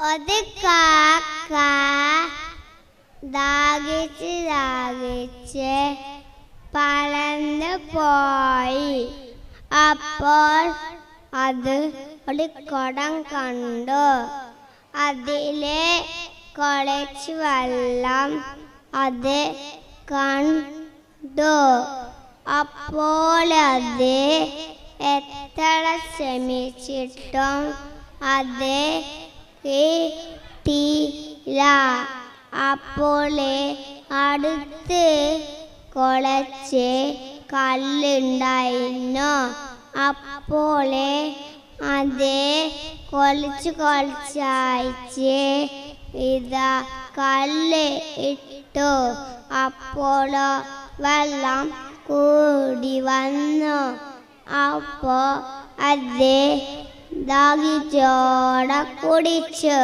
ഒരു കാക്ക ദാഹിച്ച് ദാഹിച്ച് പറന്ന് പോയി അപ്പോൾ അത് ഒരു കുടം കണ്ടു. അതിലെ കുളച്ച് വെള്ളം അത് കണ്ടു. അപ്പോൾ അത് എത്ര ശ്രമിച്ചിട്ടും അത് കിട്ടിയില്ല അപ്പോൾ അടുത്ത് കൊളച്ച് കല്ലുണ്ടായിരുന്നു. അപ്പോൾ അത് കൊലച്ച് കുറച്ചയച്ച് ഇതാ കല്ല് ഇട്ടു. അപ്പോൾ വെള്ളം കൂടി വന്നു. അപ്പോ അത് ദാഹിച്ചോടെ കുടിച്ചു